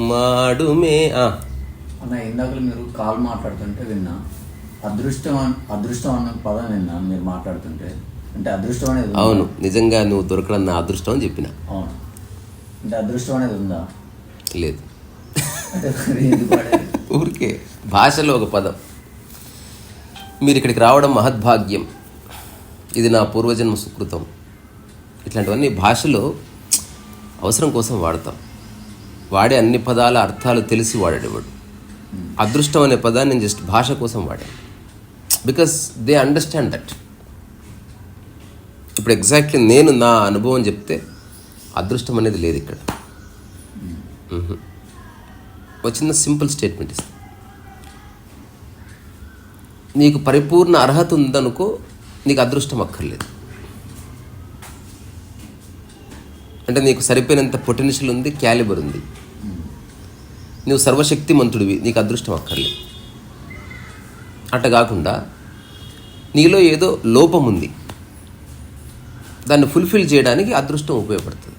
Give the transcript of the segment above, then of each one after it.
మాడుమే అన్న ఇందాక మీరు కాల్ మాట్లాడుతుంటే విన్నా. అదృష్టం అదృష్టం అన్న పదం విన్నా మీరు మాట్లాడుతుంటే. అంటే అదృష్టం అనేది? అవును నిజంగా నువ్వు దొరకడం నా అదృష్టం అని చెప్పిన. అవును. అంటే అదృష్టం అనేది ఉందా? లేదు? ఊరికే. భాషలో ఒక పదం. మీరు ఇక్కడికి రావడం మహద్భాగ్యం. ఇది నా పూర్వజన్మ సుకృతం. ఇట్లాంటివన్నీ భాషలో అవసరం కోసం వాడతాం. వాడే అన్ని పదాల అర్థాలు తెలిసి వాడేవాడు అదృష్టం అనే పదాన్ని నేను జస్ట్ భాష కోసం వాడాను బికాస్ దే అండర్స్టాండ్ దట్ ఇప్పుడు ఎగ్జాక్ట్లీ నేను నా అనుభవం చెప్తే అదృష్టం అనేది లేదు ఇక్కడ. ఒక చిన్న సింపుల్ స్టేట్మెంట్ ఇస్తాను నీకు పరిపూర్ణ అర్హత ఉందనుకో నీకు అదృష్టం అక్కర్లేదు. అంటే నీకు సరిపోయినంత పొటెన్షియల్ ఉంది క్యాలిబర్ ఉంది. నువ్వు సర్వశక్తిమంతుడివి నీకు అదృష్టం అక్కర్లేదు. అట్ట కాకుండా నీలో ఏదో లోపం ఉంది. దాన్ని ఫుల్ఫిల్ చేయడానికి అదృష్టం ఉపయోగపడుతుంది.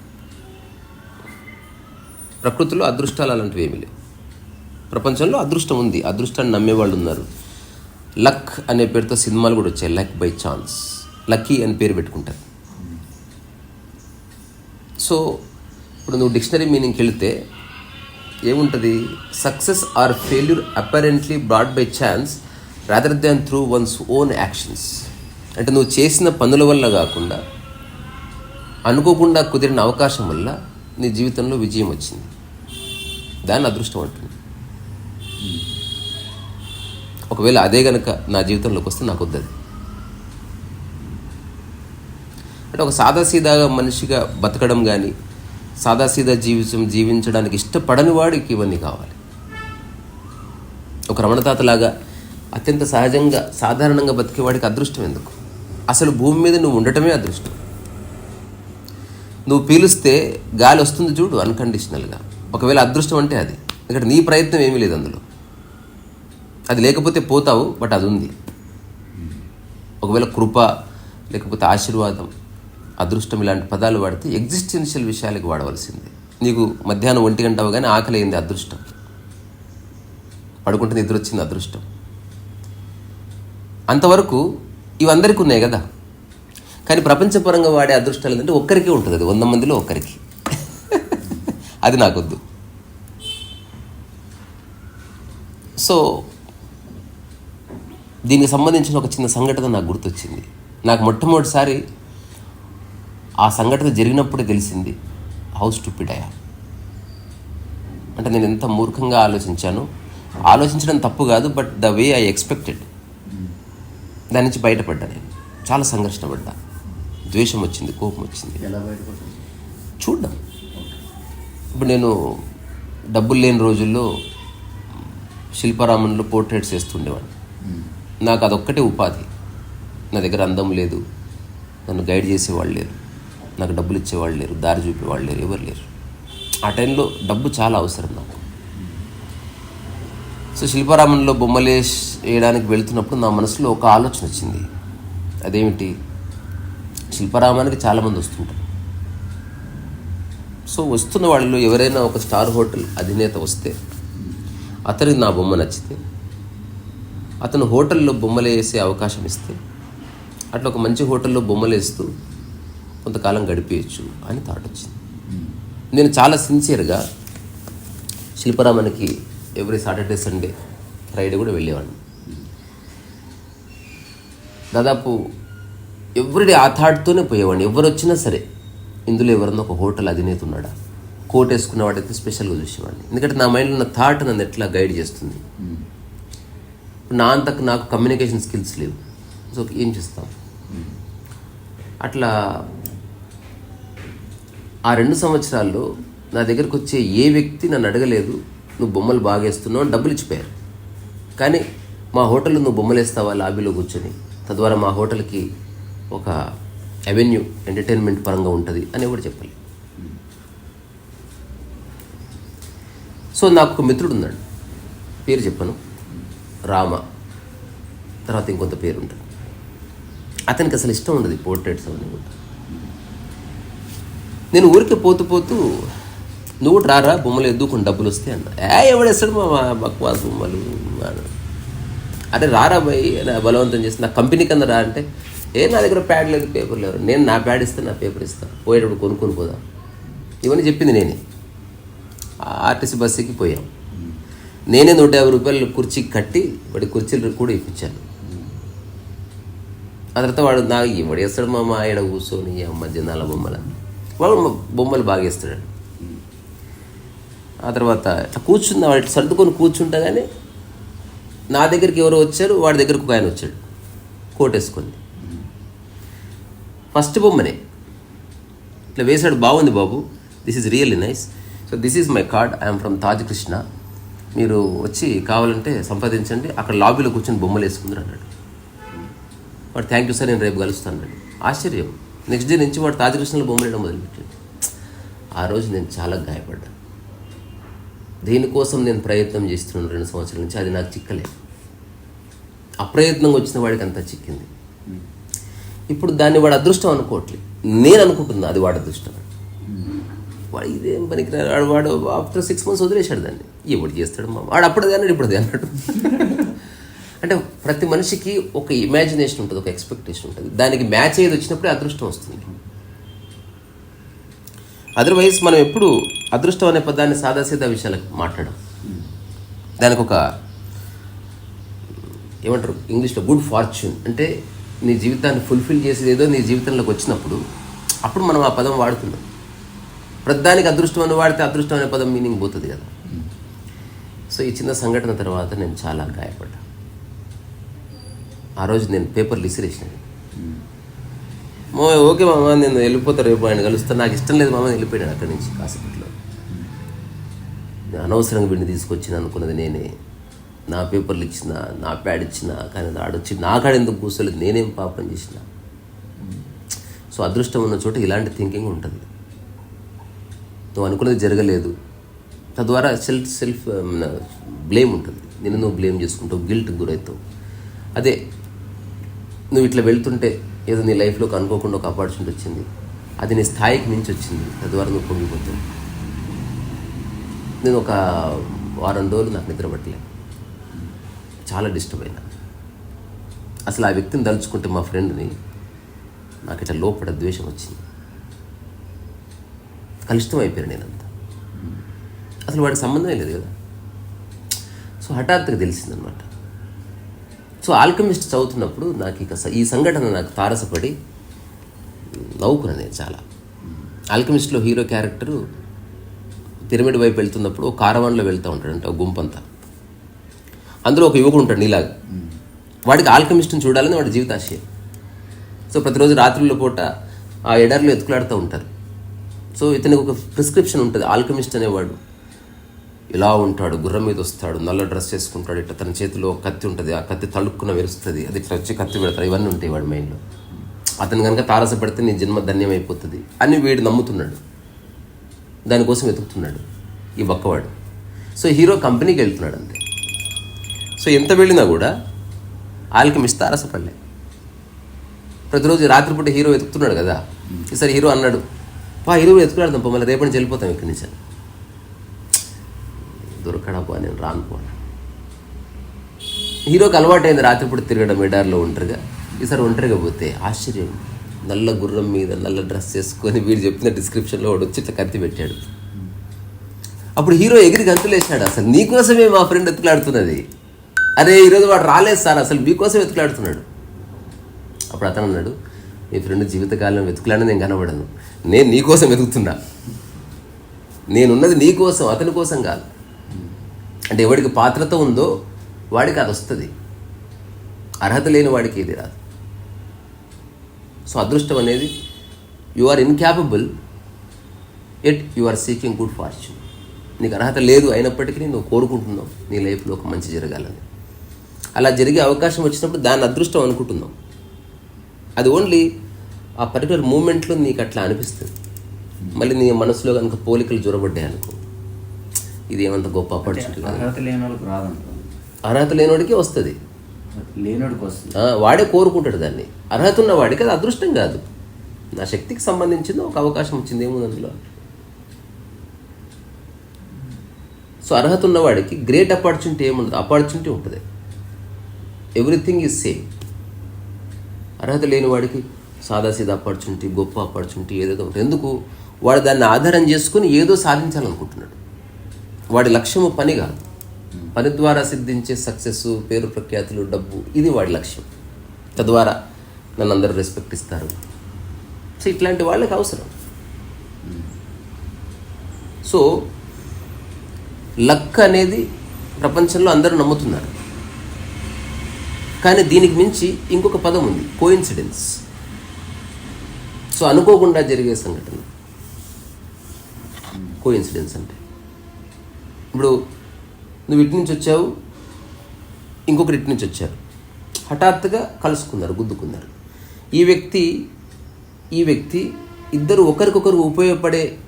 ప్రకృతిలో అదృష్టాలు అలాంటివి ఏమీ లేవు. ప్రపంచంలో అదృష్టం ఉంది అదృష్టాన్ని నమ్మేవాళ్ళు ఉన్నారు. లక్ అనే పేరుతో సినిమాలు కూడా వచ్చాయి లక్ బై ఛాన్స్. లక్కీ అని పేరు పెట్టుకుంటారు. సో ఇప్పుడు నువ్వు డిక్షనరీ మీనింగ్కి వెళితే ఏముంటుంది? Success or failure apparently brought by chance rather than through one's own actions. అంటే నువ్వు చేసిన పనుల వల్ల కాకుండా అనుకోకుండా కుదిరిన అవకాశం వల్ల నీ జీవితంలో విజయం వచ్చింది. దాన్ని అదృష్టం అంటుంది. ఒకవేళ అదే గనక నా జీవితంలోకి వస్తే నాకు వద్దది. అంటే ఒక సాదాసీదాగా మనిషిగా బతకడం కానీ సాదాసీదా జీవితం జీవించడానికి ఇష్టపడని వాడికి ఇవన్నీ కావాలి. ఒక రమణతాతలాగా అత్యంత సహజంగా సాధారణంగా బతికేవాడికి అదృష్టం ఎందుకు? అసలు భూమి మీద నువ్వు ఉండటమే అదృష్టం. నువ్వు పీలిస్తే గాలి వస్తుంది చూడు అన్కండిషనల్గా ఒకవేళ అదృష్టం అంటే అది. ఇక్కడ నీ ప్రయత్నం ఏమీ లేదు అందులో. అది లేకపోతే పోతావు బట్ అది ఉంది ఒకవేళ కృప లేకపోతే ఆశీర్వాదం అదృష్టం ఇలాంటి పదాలు వాడితే ఎగ్జిస్టెన్షియల్ విషయాలకు వాడవలసింది. నీకు మధ్యాహ్నం ఒంటి గంట అవగానే ఆకలి అయింది అదృష్టం. పడుకుంటే నిద్ర వచ్చింది అదృష్టం. అంతవరకు ఇవందరికీ ఉన్నాయి కదా. కానీ ప్రపంచపరంగా వాడే అదృష్టాలు ఏంటంటే ఒక్కరికే ఉంటుంది అది. వంద మందిలో ఒక్కరికి. అది నాకొద్దు. సో దీనికి సంబంధించిన ఒక చిన్న సంఘటన నాకు గుర్తొచ్చింది. నాకు మొట్టమొదటిసారి ఆ సంఘటన జరిగినప్పుడే తెలిసింది హౌస్ టు పిడయా అంటే నేను ఎంత మూర్ఖంగా ఆలోచించాను. ఆలోచించడం తప్పు కాదు but the way I expected దాని నుంచి బయటపడ్డా నేను. చాలా సంఘర్షణ పడ్డా. ద్వేషం వచ్చింది కోపం వచ్చింది. చూడ్డం. ఇప్పుడు నేను డబ్బులు లేని రోజుల్లో శిల్పారామంలో పోర్ట్రేట్స్ వేస్తుండేవాడిని. నాకు అదొక్కటే ఉపాధి. నా దగ్గర అందం లేదు. నన్ను గైడ్ చేసేవాళ్ళు లేరు. నాకు డబ్బులు ఇచ్చేవాళ్ళు లేరు. దారి చూపేవాళ్ళు లేరు. ఎవరు లేరు. ఆ టైంలో డబ్బు చాలా అవసరం నాకు. సో శిల్పారామంలో బొమ్మలు వేయడానికి వెళుతున్నప్పుడు నా మనసులో ఒక ఆలోచన వచ్చింది. అదేమిటి? శిల్పారామానికి చాలామంది వస్తుంటారు. సో వస్తున్న వాళ్ళలో ఎవరైనా ఒక స్టార్ హోటల్ అధినేత వస్తే అతనికి నా బొమ్మ నచ్చితే అతను హోటల్లో బొమ్మలు వేసే అవకాశం ఇస్తే అట్లా ఒక మంచి హోటల్లో బొమ్మలు వేస్తూ కొంతకాలం గడిపేయచ్చు అని థాట్ వచ్చింది. నేను చాలా సిన్సియర్గా శిల్పరామన్కి ఎవ్రీ సాటర్డే సండే ఫ్రైడే కూడా వెళ్ళేవాడిని. దాదాపు ఎవ్రీడే ఆ థాట్తోనే పోయేవాడిని. ఎవరు వచ్చినా సరే ఇందులో ఎవరన్నా ఒక హోటల్ అధినేత ఉన్నాడా? కోట్ వేసుకున్నవాడైతే స్పెషల్గా చూసేవాడిని. ఎందుకంటే నా మైండ్లో ఉన్న థాట్ నన్ను ఎట్లా గైడ్ చేస్తుంది? నా అంతకు నాకు కమ్యూనికేషన్ స్కిల్స్ లేవు. సో ఏం చేస్తాం? అట్లా ఆ రెండు సంవత్సరాల్లో నా దగ్గరకు వచ్చే ఏ వ్యక్తి నన్ను అడగలేదు నువ్వు బొమ్మలు బాగేస్తున్నావు అని డబ్బులు ఇచ్చిపోయారు. కానీ మా హోటల్లో నువ్వు బొమ్మలు వేస్తావా? లాబీలో కూర్చొని. తద్వారా మా హోటల్కి ఒక అవెన్యూ ఎంటర్టైన్మెంట్ పరంగా ఉంటుంది అని ఎవరు చెప్పాలి సో నాకు ఒక మిత్రుడు ఉన్నాడు. పేరు చెప్పను. రామ. తర్వాత ఇంకొంత పేరు ఉంటుంది అతనికి అసలు ఇష్టం ఉండదు పోర్ట్రేట్స్ అవన్నీ కూడా. నేను ఊరికి పోతూ పోతూ నువ్వు రారా? బొమ్మలు ఎద్దుకుని డబ్బులు వస్తే అన్న. ఏ ఎవడేస్తాడు మా బక్వాస్ బొమ్మలు? అంటే రారా భయ్ నా బలవంతం చేసి నా కంపెనీ కన్నా రా అంటే ఏ నా దగ్గర ప్యాడ్ లేదు పేపర్ లేవు. నేను నా ప్యాడ్ ఇస్తాను నా పేపర్ ఇస్తాను పోయేటప్పుడు కొనుక్కొని పోదాం. ఇవన్నీ చెప్పింది నేనే. ఆర్టీసీ బస్సుకి పోయాం నేనే నూట యాభై రూపాయలు కుర్చీకి కట్టి వాడి కుర్చీలు కూడా ఇప్పించాను. ఆ తర్వాత వాడు నాకు ఎవడు వేస్తాడు మా మా ఆయన కూర్చొని అమ్మ జనాల బొమ్మల. వాడు బొమ్మలు బాగా వేస్తాడు ఆ తర్వాత ఇట్లా కూర్చుందా వాడు సర్దుకొని కూర్చుంటా కానీ నా దగ్గరికి ఎవరో వచ్చారు వాడి దగ్గరకు ఒక ఆయన వచ్చాడు. కోట్ వేసుకొని. ఫస్ట్ బొమ్మనే. ఇట్లా వేశాడు బాగుంది బాబు. This is really nice so this is my card I'm from Taj Krishna మీరు వచ్చి కావాలంటే సంపాదించండి అక్కడ లాబీలో కూర్చొని బొమ్మలు వేసుకుందరు అన్నాడు. వాడు థ్యాంక్ యూ సార్ నేను రేపు కలుస్తాను అన్నాడు. ఆశ్చర్యం. నెక్స్ట్ డే నుంచి వాడు తాజకృష్ణలో బొమ్మలు వేయడం మొదలుపెట్టాడు. ఆ రోజు నేను చాలా గాయపడ్డాను దేనికోసం నేను ప్రయత్నం చేస్తున్నాను రెండు సంవత్సరాల నుంచి. అది నాకు చిక్కలేదు అప్రయత్నంగా వచ్చిన వాడికి అంతా చిక్కింది. ఇప్పుడు దాన్ని వాడు అదృష్టం అనుకోవట్లేదు నేను అనుకుంటున్నా అది వాడు అదృష్టం వాడు ఇదేం పనికి వాడు వాడు ఆఫ్టర్ సిక్స్ మంత్స్ వదిలేశాడు దాన్ని. ఇప్పుడు చేస్తాడు మా వాడు అప్పుడు కానీ అన్నాడు ఇప్పుడు అన్నాడు అంటే ప్రతి మనిషికి ఒక ఇమాజినేషన్ ఉంటుంది ఒక ఎక్స్పెక్టేషన్ ఉంటుంది. దానికి మ్యాచ్ అయ్యేది వచ్చినప్పుడే అదృష్టం వస్తుంది. అదర్వైజ్ మనం ఎప్పుడు అదృష్టం అనే పదాన్ని సాదాసీదా విషయాలకు మాట్లాడడం దానికి ఒక ఏమంటారు ఇంగ్లీష్లో గుడ్ ఫార్చ్యూన్ అంటే నీ జీవితాన్ని ఫుల్ఫిల్ చేసేది ఏదో నీ జీవితంలోకి వచ్చినప్పుడు అప్పుడు మనం ఆ పదం వాడుతున్నాం. ప్రతిదానికి అదృష్టం అని వాడితే అదృష్టం అనే పదం మీనింగ్ పోతుంది కదా. సో ఈ చిన్న సంఘటన తర్వాత నేను చాలా గాయపడ్డా. ఆ రోజు నేను పేపర్లు ఇసిరేసినాను మా ఓకే మామ నేను వెళ్ళిపోతా రేపు ఆయన కలుస్తాను నాకు ఇష్టం లేదు మామ. వెళ్ళిపోయాడు అక్కడి నుంచి కాసేపట్లో. నేను అనవసరంగా వీడిని తీసుకొచ్చిన అనుకున్నది నేనే. నా పేపర్లు ఇచ్చిన నా ప్యాడ్ ఇచ్చిన కానీ ఆడొచ్చి నా కాడ ఎందుకు కూర్చోలేదు నేనేం పాపం చేసిన? సో అదృష్టం ఉన్న చోట ఇలాంటి థింకింగ్ ఉంటుంది. నువ్వు అనుకున్నది జరగలేదు. తద్వారా సెల్ఫ్ సెల్ఫ్ బ్లేమ్ ఉంటుంది. నిన్ను నువ్వు బ్లేమ్ చేసుకుంటావు గిల్ట్ గురవుతావు. అదే నువ్వు ఇట్లా వెళ్తుంటే ఏదో నీ లైఫ్లోకి అనుకోకుండా ఒక ఆపర్చునిటీ వచ్చింది. అది నీ స్థాయికి మించి వచ్చింది. తద్వారా నువ్వు పొంగిపోతావు. నేను ఒక వారం రోజులు నాకు నిద్ర పట్టలే. చాలా డిస్టర్బ్ అయినా. అసలు ఆ వ్యక్తిని తలుచుకుంటే మా ఫ్రెండ్ని నాకు ఇట్లా లోపల ద్వేషం వచ్చింది. కలుషితం అయిపోయాను నేనంతా. అసలు వాడికి సంబంధమే లేదు కదా. సో హఠాత్తుగా తెలిసిందనమాట సో ఆల్కమిస్ట్ చదువుతున్నప్పుడు నాకు ఇక స- ఈ సంఘటన నాకు తారసపడి నవ్వుకున్నాను నేను చాలా. ఆల్కమిస్ట్లో హీరో క్యారెక్టరు పిరమిడ్ వైపు వెళ్తున్నప్పుడు ఒక కారవాన్లో వెళ్తూ ఉంటాడంట ఒక గుంపంతా. అందులో ఒక యువకుడు ఉంటాడు నీలాగా. వాడికి ఆల్కమిస్ట్ని చూడాలని వాడి జీవితాశయం. సో ప్రతిరోజు రాత్రుల పూట ఆ ఎడర్లు ఎత్తుకులాడుతూ ఉంటారు. సో ఇతనికి ఒక ప్రిస్క్రిప్షన్ ఉంటుంది. ఆల్కమిస్ట్ అనేవాడు. ఇలా ఉంటాడు గుర్రం మీద వస్తాడు నల్ల డ్రెస్ చేసుకుంటాడు ఇట్లా తన చేతిలో ఒక కత్తి ఉంటుంది. ఆ కత్తి తలుక్కున వెరుస్తుంది. అది ఇట్లా వచ్చి కత్తి పెడతాడు. ఇవన్నీ ఉంటాయి వాడు మైండ్లో అతను కనుక తారసపడితే నీ జన్మ ధన్యమైపోతుంది. అని వీడు నమ్ముతున్నాడు. దానికోసం వెతుకుతున్నాడు ఈ బక్కవాడు సో హీరో కంపెనీకి వెళ్తున్నాడు అంతే. సో ఎంత వెళ్ళినా కూడా ఆల్కమిస్ట్ తారసపడలే. ప్రతిరోజు రాత్రిపూట హీరో వెతుకుతున్నాడు కదా. ఈసారి హీరో అన్నాడు పా హీరో వెతుకులాడదాం పో మళ్ళీ రేపటి నుంచి వెళ్ళిపోతాం ఇక్కడి నుంచి. అని. దొరకడా నేను రాను హీరోకి అలవాటైంది రాత్రిపూట తిరగడం ఎడార్లో ఒంటరిగా. ఈసారి ఒంటరిగా పోతే ఆశ్చర్యం. నల్ల గుర్రం మీద నల్ల డ్రెస్ చేసుకొని వీడు చెప్పిన డిస్క్రిప్షన్లో వాడు వచ్చి ఇట్లా కత్తి పెట్టాడు. అప్పుడు హీరో ఎగిరి గంతులేసాడు అసలు. నీకోసమే మా ఫ్రెండ్ ఎత్తులాడుతున్నది అరే ఈరోజు వాడు రాలేదు సార్ అసలు మీకోసం వెతుకులాడుతున్నాడు అప్పుడు అతను అన్నాడు మీ ఫ్రెండ్ జీవితకాలం వెతుకులాడని నేను కనబడను. నేను నీకోసం వెతుకుతున్నా. నేనున్నది నీ కోసం అతని కోసం కాదు. అంటే ఎవడికి పాత్రత ఉందో వాడికి అది వస్తుంది. అర్హత లేని వాడికి ఇది రాదు. సో అదృష్టం అనేది you are incapable at you are seeking good fortune నీకు అర్హత లేదు అయినప్పటికీ నువ్వు కోరుకుంటున్నావు నీ లైఫ్లో ఒక మంచి జరగాలని. అలా జరిగే అవకాశం వచ్చినప్పుడు దాన్ని అదృష్టం అనుకుంటున్నాం. అది ఓన్లీ ఆ పర్టికులర్ మూమెంట్లో నీకు అట్లా అనిపిస్తుంది? మళ్ళీ నీ మనసులో కనుక పోలికలు జొరబడ్డాయి అనుకో. ఇది ఏమంత గొప్ప ఆపర్చునిటీ కాదు. అర్హత లేని వాళ్ళకి రాదంటారు అర్హత లేనివాడికి వస్తుంది. లేనుడికి వస్తుంది. వాడే కోరుకుంటాడు దాన్ని. అర్హత ఉన్న వాడికి అది అదృష్టం కాదు. నా శక్తికి సంబంధించింది ఒక అవకాశం వచ్చింది ఏముంది అందులో? సో అర్హత ఉన్నవాడికి గ్రేట్ అపార్చునిటీ ఏముండదు అపార్చునిటీ ఉంటుంది. ఎవ్రీథింగ్ ఈజ్ సేమ్ అర్హత లేని వాడికి సాదాసీదా అపార్చునిటీ గొప్ప అపార్చునిటీ ఏదేదో ఉంటుంది ఎందుకు? వాడు దాన్ని ఆధారం చేసుకుని ఏదో సాధించాలనుకుంటున్నాడు. వాడి లక్ష్యము పని కాదు. పని ద్వారా సిద్ధించే సక్సెస్ పేరు ప్రఖ్యాతులు డబ్బు ఇది వాడి లక్ష్యం. తద్వారా నన్ను అందరూ రెస్పెక్ట్ ఇస్తారు. సో ఇట్లాంటి వాళ్ళకి అవసరం. సో లక్ అనేది ప్రపంచంలో అందరూ నమ్ముతున్నారు. కానీ దీనికి మించి ఇంకొక పదం ఉంది. కోయిన్సిడెన్స్ సో అనుకోకుండా జరిగే సంఘటన. కో ఇన్సిడెన్స్ అంటే. ఇప్పుడు నువ్వు ఇటు నుంచి వచ్చావు ఇంకొకరు ఇటు నుంచి వచ్చారు. హఠాత్తుగా కలుసుకున్నారు గుద్దుకున్నారు. ఈ వ్యక్తి ఈ వ్యక్తి ఇద్దరు ఒకరికొకరు ఉపయోగపడే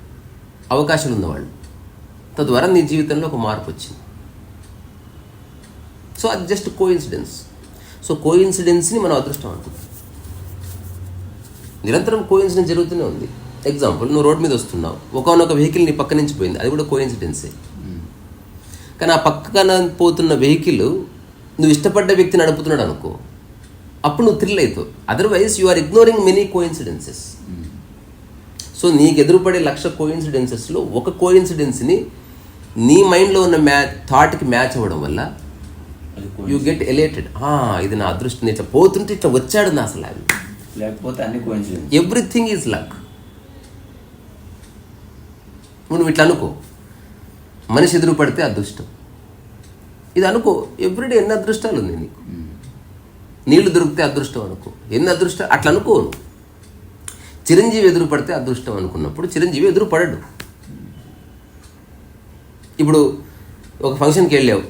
అవకాశాలు ఉన్నవాళ్ళు. తద్వారా నీ జీవితంలో ఒక మార్పు వచ్చింది. సో అది జస్ట్ కోయిన్సిడెన్స్ సో కోయిన్సిడెన్స్ని మనం అదృష్టం అనుకుంటాం. నిరంతరం కోయిన్సిడెన్స్ జరుగుతూనే ఉంది. ఎగ్జాంపుల్ నువ్వు రోడ్ మీద వస్తున్నావు. ఒకనొక వెహికల్ నీ పక్క నుంచి పోయింది. అది కూడా కోయిన్సిడెన్సే కానీ ఆ పక్కన పోతున్న వెహికల్ నువ్వు ఇష్టపడ్డ వ్యక్తి నడుపుతున్నాడు అనుకో. అప్పుడు నువ్వు థ్రిల్ అవుతావు otherwise you are ignoring many coincidences so నీకు ఎదురుపడే లక్ష కోయిన్సిడెన్సెస్లో ఒక కోయిన్సిడెన్స్ని నీ మైండ్లో ఉన్న మ్యా థాట్కి మ్యాచ్ అవ్వడం వల్ల యూ గెట్ ఎలేటెడ్ ఇది నా అదృష్టం. ఇట్లా పోతుంటే ఇట్లా వచ్చాడు నా అసలు అది లేకపోతే అన్ని కోయిన్సిడెన్స్ ఎవ్రీథింగ్ ఈజ్ లక్ నువ్వు ఇట్లా అనుకో. మనిషి ఎదురు పడితే అదృష్టం. ఇది అనుకో. ఎవ్రీడే ఎన్ని అదృష్టాలు ఉంది నీకు? నీళ్ళు దొరికితే అదృష్టం అనుకో. ఎన్ని అదృష్టం అట్లా అనుకోను చిరంజీవి ఎదురు పడితే అదృష్టం అనుకున్నప్పుడు చిరంజీవి ఎదురు పడడు. ఇప్పుడు ఒక ఫంక్షన్కి వెళ్ళావు.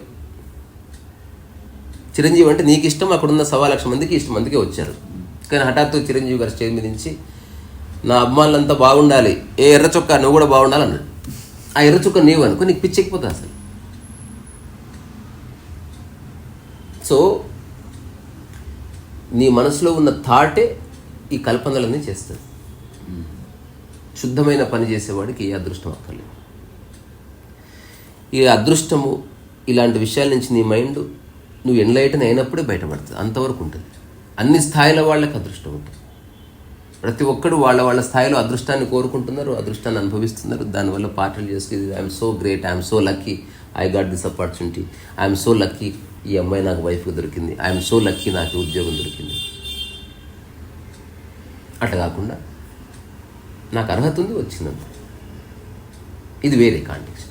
చిరంజీవి అంటే నీకు ఇష్టం అక్కడున్న సవా లక్ష మందికి ఇష్టం మందికే వచ్చారు. కానీ హఠాత్తు చిరంజీవి గారు స్టేజ్ మీద నుంచి నా అభిమానులంతా బాగుండాలి. ఏ ఎర్ర చొక్కా నువ్వు కూడా బాగుండాలి అన్నాడు ఆ ఎర్ర చొక్కా నీవు అనుకో నీకు పిచ్చెక్కిపోతా అసలు. సో నీ మనసులో ఉన్న థాటే ఈ కల్పనలన్నీ చేస్తుంది. శుద్ధమైన పని చేసేవాడికి ఏ అదృష్టం అక్కర్లేదు. ఈ అదృష్టము ఇలాంటి విషయాల నుంచి నీ మైండ్ నువ్వు ఎన్లైటన్ అయినప్పుడే బయటపడుతుంది. అంతవరకు ఉంటుంది. అన్ని స్థాయిల వాళ్ళకి అదృష్టం ఉంటుంది. ప్రతి ఒక్కడు వాళ్ళ వాళ్ళ స్థాయిలో అదృష్టాన్ని కోరుకుంటున్నారు అదృష్టాన్ని అనుభవిస్తున్నారు. దానివల్ల పార్టీలు చేసుకుని I'm so great I'm so lucky I got this opportunity I'm so lucky ఈ అమ్మాయి నాకు వైఫ్ దొరికింది. ఐఎమ్ సో లక్కీ నాకు ఉద్యోగం దొరికింది. అట్లా కాకుండా నాకు అర్హత ఉంది వచ్చిందంత. ఇది వేరే కాంటెక్స్ట్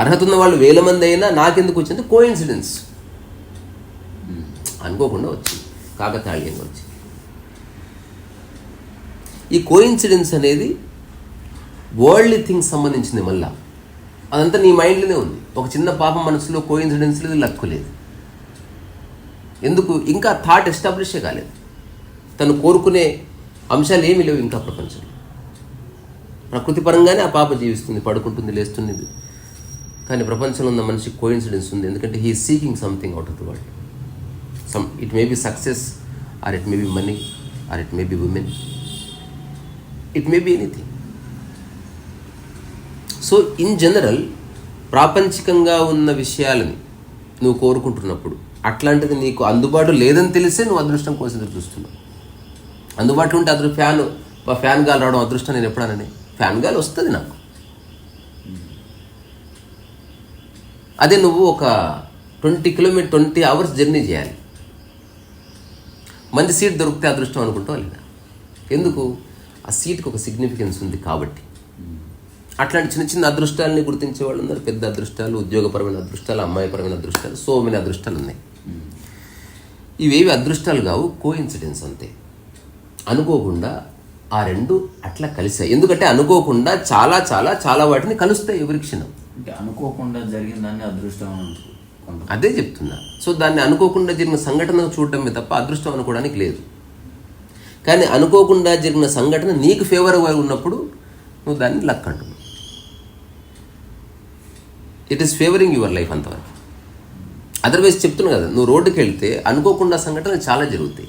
అర్హత ఉన్న వాళ్ళు వేల మంది అయినా నాకెందుకు వచ్చింది? కో ఇన్సిడెన్స్ అనుకోకుండా వచ్చింది. కాకతాళ్యం గురించి. ఈ కో ఇన్సిడెన్స్ అనేది వరల్డ్లీ థింగ్స్ సంబంధించింది మళ్ళా. అదంతా నీ మైండ్లోనే ఉంది. ఒక చిన్న పాప మనసులో కో ఇన్సిడెన్స్ లేదు లక్కు లేదు. ఎందుకు? ఇంకా థాట్ ఎస్టాబ్లిషే కాలేదు. తను కోరుకునే అంశాలు ఏమీ లేవు ఇంకా ప్రపంచంలో. ప్రకృతి పరంగానే ఆ పాప జీవిస్తుంది పడుకుంటుంది లేస్తుంది. కానీ ప్రపంచంలో ఉన్న మనిషికి కోయిన్సిడెన్స్ ఉంది. ఎందుకంటే he seeking something out of the world some it may be success or it may be money or it may be women it may be anything so in general ప్రాపంచికంగా ఉన్న విషయాలని నువ్వు కోరుకుంటున్నప్పుడు అట్లాంటిది నీకు అందుబాటు లేదని తెలిసే నువ్వు అదృష్టం కోసం ఎదురు చూస్తున్నావు. అందుబాటులో ఉంటే అదృ ఫ్యాన్ ఫ్యాన్ గాలి రావడం అదృష్టం నేను ఎప్పుడనని. ఫ్యాన్ గాలి వస్తుంది నాకు. అదే నువ్వు ఒక twenty kilometre twenty hours journey చేయాలి. మంచి సీట్ దొరికితే అదృష్టం అనుకుంటాం లేదా ఎందుకు? ఆ సీట్కి ఒక సిగ్నిఫికెన్స్ ఉంది కాబట్టి. అట్లాంటి చిన్న చిన్న అదృష్టాలని గుర్తించే వాళ్ళు ఉన్నారు పెద్ద అదృష్టాలు ఉద్యోగపరమైన అదృష్టాలు అమ్మాయిపరమైన అదృష్టాలు సో మెనీ అదృష్టాలు ఉన్నాయి. ఇవేవి అదృష్టాలు కావు కో ఇన్సిడెన్స్ అంతే. అనుకోకుండా ఆ రెండు అట్లా కలిసాయి. ఎందుకంటే అనుకోకుండా చాలా చాలా చాలా వాటిని కలుస్తాయి ఎవరి క్షణం. అంటే అనుకోకుండా జరిగిందాన్ని అదృష్టం అదే చెప్తున్నా. సో దాన్ని అనుకోకుండా జరిగిన సంఘటన చూడడమే తప్ప అదృష్టం అనుకోవడానికి లేదు. కానీ అనుకోకుండా జరిగిన సంఘటన నీకు ఫేవర్గా ఉన్నప్పుడు నువ్వు దాన్ని లక్ అంటున్నావు. It is favouring your life అంతవరకు. అదర్వైజ్ చెప్తున్నా కదా నువ్వు రోడ్డుకి వెళ్తే అనుకోకుండా సంఘటనలు చాలా జరుగుతాయి.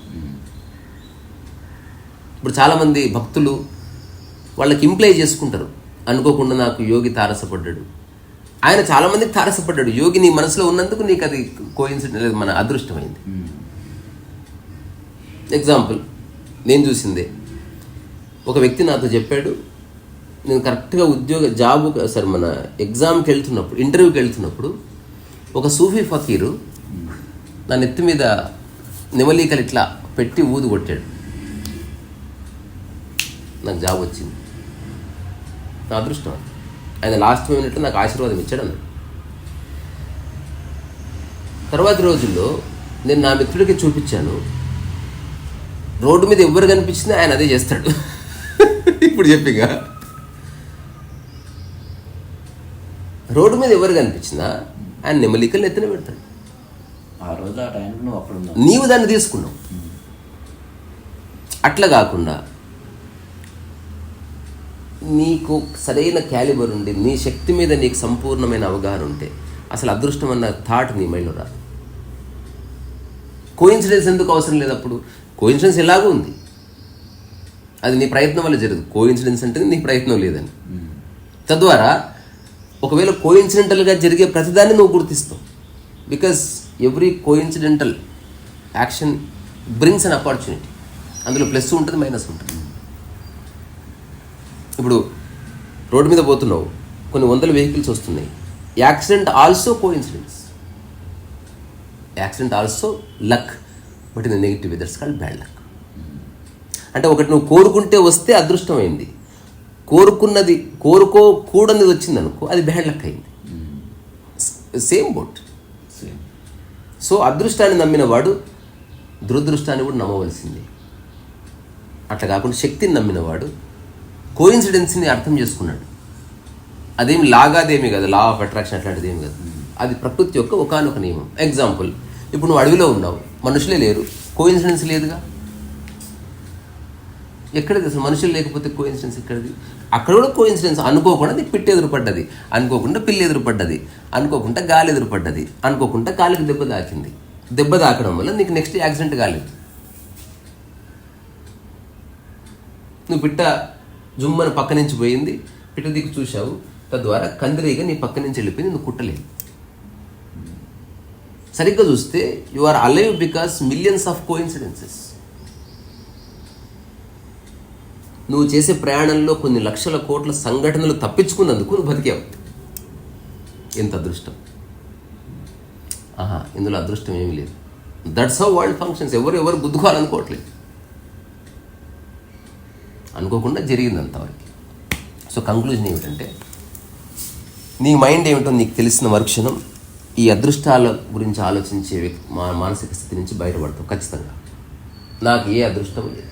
ఇప్పుడు చాలామంది భక్తులు వాళ్ళకి ఇంప్లై చేసుకుంటారు. అనుకోకుండా నాకు యోగి తారసపడ్డాడు. ఆయన చాలామందికి తారసపడ్డాడు. యోగి నీ మనసులో ఉన్నందుకు నీకు అది కోయిన్సిడెంట్ లేదు మన అదృష్టమైంది. ఎగ్జాంపుల్ నేను చూసిందే. ఒక వ్యక్తి నాతో చెప్పాడు నేను కరెక్ట్గా ఉద్యోగ జాబ్ సార్ మన ఎగ్జామ్కి వెళ్తున్నప్పుడు ఇంటర్వ్యూకి వెళ్తున్నప్పుడు ఒక సూఫీ ఫకీరు నా నెత్తి మీద నెమలీకలు ఇట్లా పెట్టి ఊదు కొట్టాడు. నాకు జాబ్ వచ్చింది. నా అదృష్టం అది. ఆయన లాస్ట్ మినిట్లో నాకు ఆశీర్వాదం ఇచ్చాడు అన్నాడు. తర్వాతి రోజుల్లో నేను నా మిత్రుడికి చూపించాను. రోడ్డు మీద ఎవరు కనిపించినా ఆయన అదే చేస్తాడు. ఇప్పుడు చెప్పిగా రోడ్డు మీద ఎవరు కనిపించినా ఆయన నెమలికలు ఎత్తున పెడతాడు. ఆ రోజు ఆ నువ్వు ఉన్నావు. నీవు దాన్ని తీసుకున్నావు. అట్లా కాకుండా నీకు సరైన క్యాలిబర్ ఉండి నీ శక్తి మీద నీకు సంపూర్ణమైన అవగాహన ఉంటే అసలు అదృష్టం అన్న థాట్ నీ మైండ్లో రాదు. కోయిన్సిడెన్స్ ఎందుకు అవసరం లేదు అప్పుడు? కోయిన్సిడెన్స్ ఎలాగూ ఉంది. అది నీ ప్రయత్నం వల్ల జరగదు. కోయిన్సిడెన్స్ అంటే నీ ప్రయత్నం లేదని. తద్వారా ఒకవేళ కోయిన్సిడెంటల్గా జరిగే ప్రతిదాన్ని నువ్వు గుర్తిస్తావు. Because every coincidental action brings an opportunity అందులో ప్లస్ ఉంటుంది మైనస్ ఉంటుంది. ఇప్పుడు రోడ్డు మీద పోతున్నావు. కొన్ని వందల వెహికల్స్ వస్తున్నాయి. Accident also coincidence accident also luck but in negative weathers called bad luck అంటే ఒకటి నువ్వు కోరుకుంటే వస్తే అదృష్టమైంది కోరుకున్నది కోరుకోకూడనిది వచ్చింది అనుకో అది బ్యాడ్ లక్ అయింది. సేమ్ బోట్ సేమ్ సో అదృష్టాన్ని నమ్మిన వాడు దురదృష్టాన్ని కూడా నమ్మవలసింది. అట్లా కాకుండా శక్తిని నమ్మినవాడు కోయిన్సిడెన్స్ని అర్థం చేసుకున్నాడు. అదేమి లాగాదేమి కదా లా ఆఫ్ అట్రాక్షన్ అట్లాంటిది ఏమి కదా. అది ప్రకృతి యొక్క ఒకానొక నియమం. ఎగ్జాంపుల్ ఇప్పుడు నువ్వు అడవిలో ఉన్నావు మనుషులే లేరు కోయిన్సిడెన్స్ లేదుగా? ఎక్కడది అసలు మనుషులు లేకపోతే కోయిన్సిడెన్స్ ఎక్కడిది? అక్కడ కూడా కోయిన్సిడెన్స్ అనుకోకుండా నీకు పిట్టి ఎదురుపడ్డది. అనుకోకుండా పిల్లి ఎదురుపడ్డది. అనుకోకుండా గాలి ఎదురుపడ్డది. అనుకోకుండా కాలికి దెబ్బ తాకింది. దెబ్బ తాకడం వల్ల నీకు నెక్స్ట్ యాక్సిడెంట్ కాలేదు. నువ్వు పిట్ట జుమ్మని పక్క నుంచి పోయింది పిట్ట దిక్కు చూశావు. తద్వారా కందిరీగా నీ పక్క నుంచి వెళ్ళిపోయింది నువ్వు కుట్టలేదు. సరిగ్గా చూస్తే you are alive because millions of coincidences నువ్వు చేసే ప్రయాణంలో కొన్ని లక్షల కోట్ల సంఘటనలు తప్పించుకున్నందుకు నువ్వు బతికావు. ఎంత అదృష్టం. ఆహా ఇందులో అదృష్టం ఏమీ లేదు. దట్స్ హౌ వరల్డ్ ఫంక్షన్స్ ఎవరు ఎవరు గుద్దుకోవాలనుకోవట్లేదు. అనుకోకుండా జరిగింది అంతవరకు సో కంక్లూజన్ ఏమిటంటే నీ మైండ్ ఏమిటో నీకు తెలిసిన మరుక్షణం ఈ అదృష్టాల గురించి ఆలోచించే మా మానసిక స్థితి నుంచి బయటపడతావు ఖచ్చితంగా. నాకు ఏ అదృష్టం లేదు.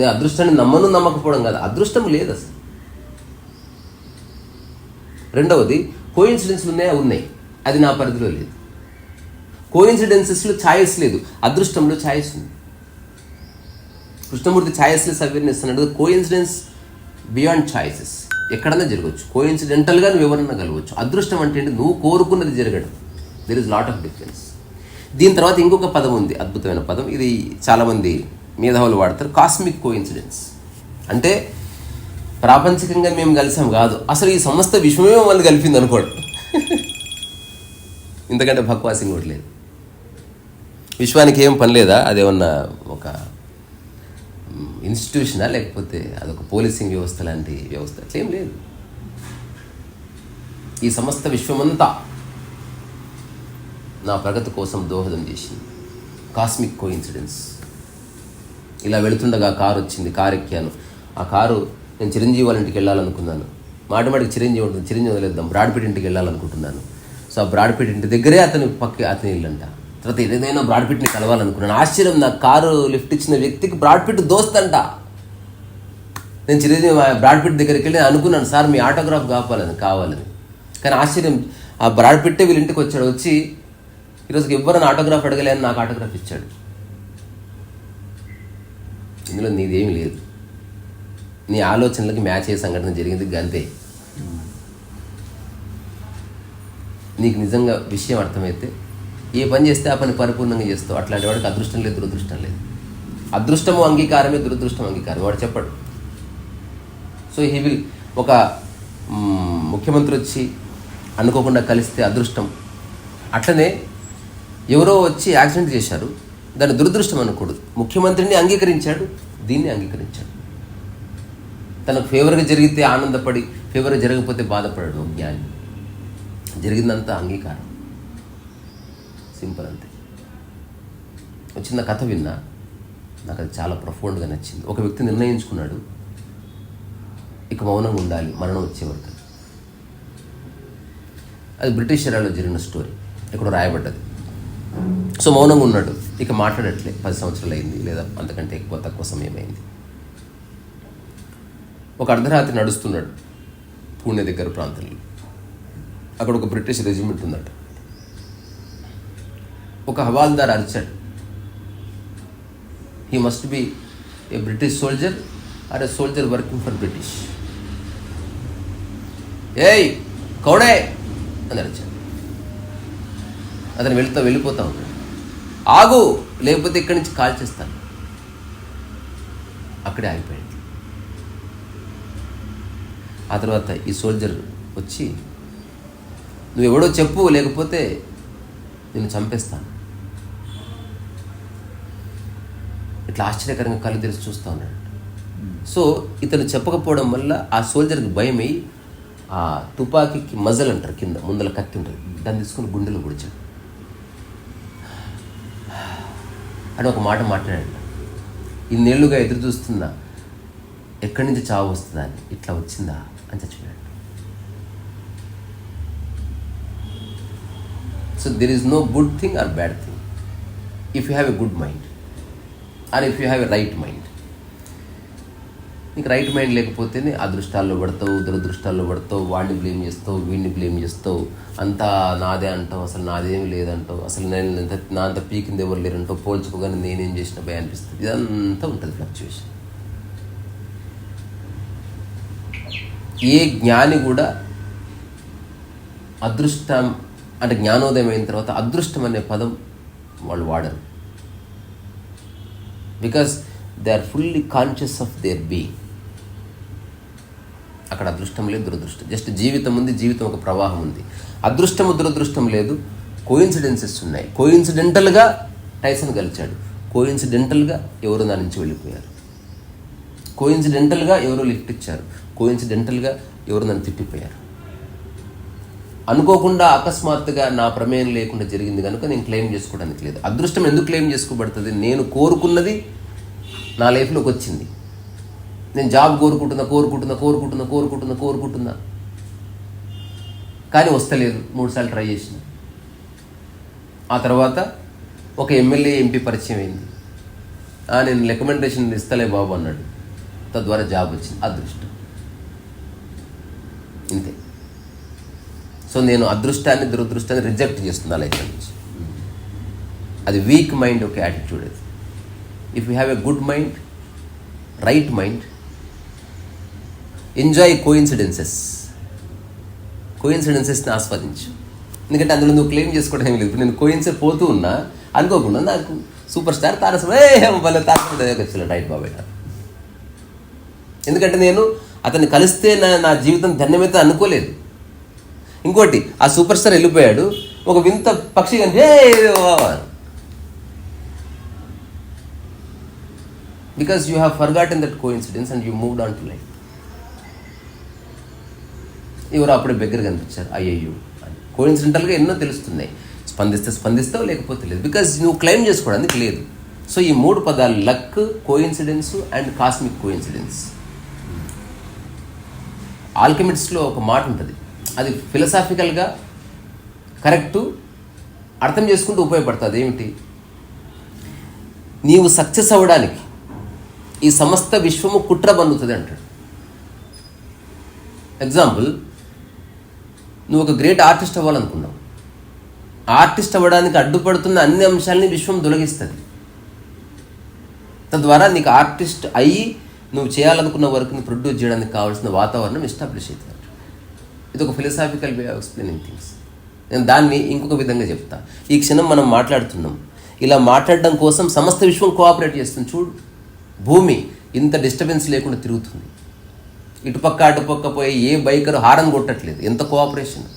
నేను అదృష్టాన్ని నమ్మను నమ్మకపోవడం కాదు. అదృష్టం లేదు అసలు. రెండవది కోయిన్సిడెన్స్లు ఉన్నాయా? ఉన్నాయి. అది నా పరిధిలో లేదు. కోయిన్సిడెన్సెస్లో ఛాయిస్ లేదు. అదృష్టంలో ఛాయిస్ ఉంది. కృష్ణమూర్తి ఛాయిస్లెస్ అవేర్నెస్ అన్నాడు కోయిన్సిడెన్స్ బియాండ్ ఛాయిసెస్ ఎక్కడన్నా జరగవచ్చు. కోయిన్సిడెంటల్గా నువ్వు ఎవరన్నా కలవచ్చు అదృష్టం అంటే ఏంటి? నువ్వు కోరుకున్నది జరగడం. There is lot of difference దీని తర్వాత ఇంకొక పదం ఉంది. అద్భుతమైన పదం. ఇది చాలామంది మేధావులు వాడతారు. కాస్మిక్ కో ఇన్సిడెన్స్ అంటే ప్రాపంచికంగా మేము కలిసాం కాదు. అసలు ఈ సమస్త విశ్వమే మమ్మల్ని కలిపింది అనుకోండి. ఇంతకంటే భక్వాసింగ్ కూడా లేదు. విశ్వానికి ఏం పని లేదా? అదేమన్నా ఒక ఇన్స్టిట్యూషనా లేకపోతే అదొక పోలీసింగ్ వ్యవస్థ లాంటి వ్యవస్థ? అట్లేం లేదు. ఈ సమస్త విశ్వమంతా నా ప్రగతి కోసం దోహదం చేసింది. కాస్మిక్ కో ఇన్సిడెన్స్ ఇలా వెళుతుండగా కారు వచ్చింది కారు ఎక్కాను ఆ కారు నేను చిరంజీవి వాళ్ళ ఇంటికి వెళ్ళాలనుకున్నాను. మాటిమాటికి చిరంజీవి ఉంటుంది చిరంజీవి వదిలేద్దాం బ్రాడ్పేట ఇంటికి వెళ్ళాలనుకుంటున్నాను. సో ఆ బ్రాడ్పేట ఇంటి దగ్గరే అతని పక్క అతని ఇల్లంట. తర్వాత ఏదైనా బ్రాడ్పిట్ని కలవాలనుకున్నాను. ఆశ్చర్యం నా కారు లిఫ్ట్ ఇచ్చిన వ్యక్తికి బ్రాడ్పిట్ దోస్తంట. నేను చిరంజీవి బ్రాడ్పిట్ దగ్గరికి వెళ్ళి అనుకున్నాను సార్ మీ ఆటోగ్రాఫ్ కావాలని కావాలని కానీ ఆశ్చర్యం ఆ బ్రాడ్పిట్టే వీళ్ళ ఇంటికి వచ్చాడు వచ్చి ఈరోజుకి ఎవ్వరైనా ఆటోగ్రాఫ్ అడగలేని నాకు ఆటోగ్రాఫ్ ఇచ్చాడు. ఇందులో నీదేమీ లేదు. నీ ఆలోచనలకి మ్యాచ్ అయ్యే సంఘటన జరిగింది గంతే. నీకు నిజంగా విషయం అర్థమైతే ఏ పని చేస్తే ఆ పని పరిపూర్ణంగా చేస్తావు? అట్లాంటి వాడికి అదృష్టం లేదు దురదృష్టం లేదు. అదృష్టము అంగీకారమే దురదృష్టం అంగీకారం. వాడు చెప్పడు. సో హీ విల్ ఒక ముఖ్యమంత్రి వచ్చి అనుకోకుండా కలిస్తే అదృష్టం. అట్లనే ఎవరో వచ్చి యాక్సిడెంట్ చేశారు దాన్ని దురదృష్టం అనకూడదు. ముఖ్యమంత్రిని అంగీకరించాడు దీన్ని అంగీకరించాడు. తనకు ఫేవర్గా జరిగితే ఆనందపడి ఫేవర్గా జరగకపోతే బాధపడాడు జ్ఞాని. జరిగిందంతా అంగీకారం. సింపుల్ అంతే. చిన్న కథ విన్నా నాకు అది చాలా ప్రొఫౌండ్గా నచ్చింది. ఒక వ్యక్తి నిర్ణయించుకున్నాడు ఇక మౌనంగా ఉండాలి మరణం వచ్చే వరకు. అది బ్రిటిష్ ఎరాలో జరిగిన స్టోరీ ఇక్కడ రాయబడ్డది. సో మౌనంగా ఉన్నాడు. ఇక మాట్లాడట్లే పది సంవత్సరాలు అయింది లేదా అంతకంటే ఎక్కువ తక్కువ సమయం అయింది. ఒక అర్ధరాత్రి నడుస్తున్నాడు పూణే దగ్గర ప్రాంతంలో. అక్కడ ఒక బ్రిటిష్ రెజిమెంట్ ఉందట. ఒక హవాల్దార్ అరిచాడు. He must be a British soldier or a soldier working for British ఏయ్ కౌడే! అని అరిచాడు. అతను వెళ్తా వెళ్ళిపోతా ఉన్నాడు. ఆగు లేకపోతే ఇక్కడి నుంచి కాల్ చేస్తాను. అక్కడే ఆగిపోయాడు. ఆ తర్వాత ఈ సోల్జర్ వచ్చి నువ్వు ఎవడో చెప్పు లేకపోతే నేను చంపేస్తాను. ఇట్లా ఆశ్చర్యకరంగా కళ్ళు తెరిచి చూస్తూ ఉన్నాడు. సో ఇతను చెప్పకపోవడం వల్ల ఆ సోల్జర్కి భయం అయ్యి ఆ తుపాకీకి మజల్ అంటారు కింద ముందల కత్తి ఉంటుంది. దాన్ని తీసుకుని గుండెలో పొడిచాడు అని ఒక మాట మాట్లాడాడు. ఇన్నేళ్ళుగా ఎదురు చూస్తున్నా ఎక్కడి నుంచి చావు వస్తుందా అని ఇట్లా వచ్చిందా అని చచ్చిపోయాడు. So there is no good thing or bad thing if you have a good mind or if you have a right mind నీకు రైట్ మైండ్ లేకపోతేనే అదృష్టాల్లో పడతావు దురదృష్టాల్లో పడతావు వాడిని బ్లేమ్ చేస్తావు వీడిని బ్లేమ్ చేస్తావు. అంతా నాదే అంటావు అసలు నాదేమి లేదంటావు. అసలు నేను ఎంత నా అంత పీకింది ఎవరు లేరంటావు. పోల్చుకోగానే నేనేం చేసిన భయ అనిపిస్తుంది. ఇదంతా ఉంటుంది ఫ్లక్చువేషన్ ఏ జ్ఞాని కూడా అదృష్టం అంటే జ్ఞానోదయం అయిన తర్వాత అదృష్టం అనే పదం వాళ్ళు వాడరు. Because they are fully conscious of their being అక్కడ అదృష్టం లేదు దురదృష్టం. జస్ట్ జీవితం ఉంది జీవితం ఒక ప్రవాహం ఉంది. అదృష్టము దురదృష్టం లేదు. కోయిన్సిడెన్సెస్ ఉన్నాయి. కోయిన్సిడెంటల్గా టైసన్ గెలిచాడు. కోయిన్సిడెంటల్గా ఎవరు దాని నుంచి వెళ్ళిపోయారు? కోయిన్సిడెంటల్గా ఎవరో లిఫ్ట్ ఇచ్చారు? కోయిన్సిడెంటల్గా ఎవరు నన్ను తిట్టిపోయారు? అనుకోకుండా అకస్మాత్తుగా నా ప్రమేయం లేకుండా జరిగింది కనుక నేను క్లెయిమ్ చేసుకోవడానికి లేదు. అదృష్టం ఎందుకు క్లెయిమ్ చేసుకోబడుతుంది? నేను కోరుకున్నది నా లైఫ్లోకి వచ్చింది. నేను జాబ్ కోరుకుంటున్నా కోరుకుంటున్నా కోరుకుంటున్నా కోరుకుంటున్నా కోరుకుంటున్నా. కానీ వస్తలేదు. మూడుసార్లు ట్రై చేసిన. ఆ తర్వాత ఒక ఎమ్మెల్యే ఎంపీ పరిచయం అయింది. "ఆ, నేను రికమెండేషన్ ఇస్తలే బాబు అన్నాడు. తద్వారా జాబ్ వచ్చింది. అదృష్టం. ఇంతే. సో నేను అదృష్టాన్ని దురదృష్టాన్ని రిజెక్ట్ చేస్తున్నా లైఫ్ నుంచి. అది వీక్ మైండ్ ఒక యాటిట్యూడ్ అది. If you have a good mind right mind enjoy coincidences కోయిన్సిడెన్సెస్ని ఆస్వాదించు. ఎందుకంటే అందులో నువ్వు క్లెయిమ్ చేసుకోవడం ఏం లేదు. ఇప్పుడు నేను కోయిన్సెడ్ పోతూ ఉన్నా అనుకోకుండా నాకు సూపర్ స్టార్ తారసం ఏ భలే రైట్ బాబాయ్ ఎందుకంటే నేను అతన్ని కలిస్తే నా నా జీవితం ధన్యమైతే అనుకోలేదు. ఇంకోటి ఆ సూపర్ స్టార్ వెళ్ళిపోయాడు. ఒక వింత పక్షి కనిపి because you have forgotten that coincidence and you moved on to life ఎవరు అప్పుడే బెగ్గర కనిపించారు. అయ్యయ్యో. అని కోయిన్సిడెంటల్గా ఎన్నో తెలుస్తున్నాయి. స్పందిస్తే స్పందిస్తావు లేకపోతే లేదు. బికాజ్ నువ్వు క్లెయిమ్ చేసుకోవడానికి లేదు. సో ఈ మూడు పదాలు luck coincidence and cosmic coincidence ఆల్కెమిట్స్లో ఒక మాట ఉంటుంది. అది ఫిలసాఫికల్గా కరెక్టు అర్థం చేసుకుంటూ ఉపయోగపడుతుంది. ఏమిటి? నీవు సక్సెస్ అవ్వడానికి ఈ సమస్త విశ్వము కుట్ర బందుతుంది అంటాడు. ఎగ్జాంపుల్ నువ్వు ఒక గ్రేట్ ఆర్టిస్ట్ అవ్వాలనుకున్నావు. ఆర్టిస్ట్ అవ్వడానికి అడ్డుపడుతున్న అన్ని అంశాలని విశ్వం తొలగిస్తుంది. తద్వారా నీకు ఆర్టిస్ట్ అయ్యి నువ్వు చేయాలనుకున్న వర్క్ని ప్రొడ్యూస్ చేయడానికి కావాల్సిన వాతావరణం ఎస్టాబ్లిష్ అవుతుంది. ఇది ఒక philosophical way of explaining things నేను దాన్ని ఇంకొక విధంగా చెప్తా. ఈ క్షణం మనం మాట్లాడుతున్నాం. ఇలా మాట్లాడడం కోసం సమస్త విశ్వం కోఆపరేట్ చేస్తుంది. చూడు భూమి ఇంత డిస్టర్బెన్స్ లేకుండా తిరుగుతుంది. ఇటుపక్క అటుపక్క పోయి ఏ బైకర్ హారన్ కొట్టట్లేదు. ఎంత కోఆపరేషన్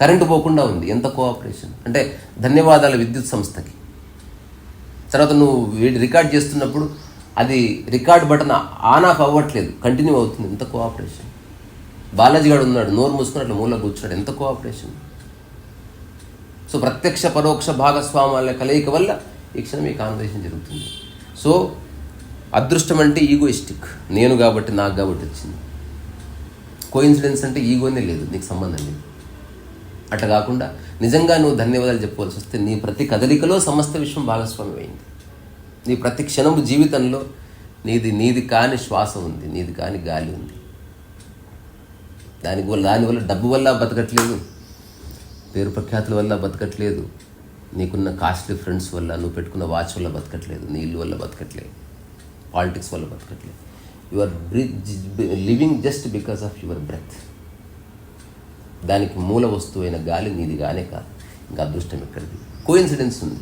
కరెంటు పోకుండా ఉంది. ఎంత కోఆపరేషన్ అంటే ధన్యవాదాలు విద్యుత్ సంస్థకి. తర్వాత నువ్వు వీడి రికార్డ్ చేస్తున్నప్పుడు అది రికార్డ్ బటన్ ఆన్ ఆఫ్ అవ్వట్లేదు. కంటిన్యూ అవుతుంది. ఎంత కోఆపరేషన్ బాలాజీ గారు ఉన్నాడు నోరు మూసుకుని అట్లా మూల కూర్చున్నాడు. ఎంత కోఆపరేషన్ సో ప్రత్యక్ష పరోక్ష భాగస్వామాల కలయిక వల్ల ఈ క్షణం ఈ కాన్వర్సేషన్ జరుగుతుంది. సో అదృష్టం అంటే ఈగోయిస్టిక్ నేను కాబట్టి నాకు కాబట్టి వచ్చింది. కోయిన్సిడెన్స్ అంటే ఈగోనే లేదు నీకు సంబంధం లేదు. అట్లా కాకుండా నిజంగా నువ్వు ధన్యవాదాలు చెప్పుకోవాల్సి వస్తే నీ ప్రతి కదలికలో సమస్త విశ్వం భాగస్వామ్యం అయింది. నీ ప్రతి క్షణము జీవితంలో నీది నీది కాని శ్వాస ఉంది నీది కాని గాలి ఉంది. దానికి వల్ల దానివల్ల డబ్బు వల్ల బతకట్లేదు. పేరు ప్రఖ్యాతుల వల్ల బతకట్లేదు. నీకున్న కాస్ట్లీ ఫ్రెండ్స్ వల్ల నువ్వు పెట్టుకున్న వాచ్ వల్ల బతకట్లేదు. నీ ఇల్లు వల్ల బతకట్లేదు. పాలిటిక్స్ వల్ల బతకట్లేదు. Your bridge living just because of your breath దానికి మూల వస్తువైన గాలి నీది గానే కాదు. ఇంకా అదృష్టం ఎక్కడిది? కోయిన్సిడెన్స్ ఉంది.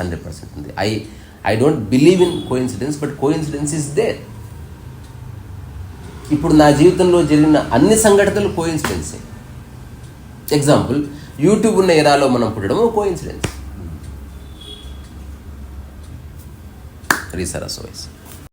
హండ్రెడ్ పర్సెంట్ ఉంది. I I don't believe in coincidence but coincidence is there ఇప్పుడు నా జీవితంలో జరిగిన అన్ని సంఘటనలు కోయిన్సిడెన్సే ఎగ్జాంపుల్ యూట్యూబ్ ఉన్న ఎరాలో మనం పుట్టడం కోయిన్సిడెన్స్ రీసరస్ వైస్